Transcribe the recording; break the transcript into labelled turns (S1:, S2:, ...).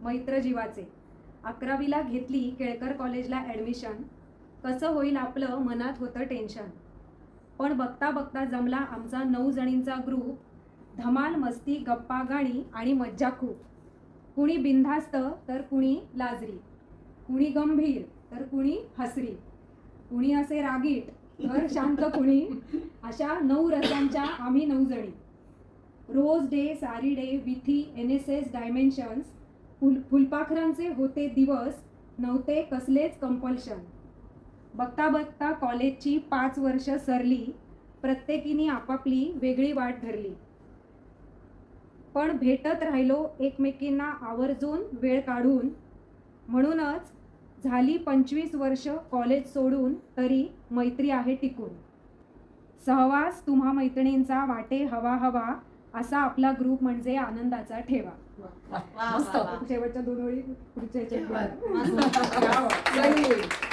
S1: मैत्र जीवाचे अकरावीला घेतली केळकर कॉलेजला ॲडमिशन कसं होईल आपलं मनात होतं टेन्शन पण बघता बघता जमला आमचा नऊ जणींचा ग्रुप धमाल मस्ती गप्पा गाणी आणि मज्जा खूप कुणी बिनधास्त तर कुणी लाजरी. कुणी गंभीर तर कुणी हसरी. कुणी असे रागीट तर शांत कुणी. अशा नऊ रस्त्यांच्या आम्ही नऊ जणी. रोज डे सारी डे विथी एन एस एस डायमेन्शन्स फुल फुलपाखरांचे होते दिवस नव्हते कसलेच कंपल्शन बघता बघता कॉलेजची पाच वर्ष सरली प्रत्येकीने आपापली वेगळी वाट धरली. पण भेटत राहिलो एकमेकींना आवर्जून वेळ काढून. म्हणूनच झाली पंचवीस वर्ष कॉलेज सोडून तरी मैत्री आहे टिकून. सहवास तुम्हा मैत्रिणींचा वाटे हवा हवा असा आपला ग्रुप म्हणजे आनंदाचा ठेवा.
S2: मस्त.
S1: शेवटच्या दोन ओळी पुढच्या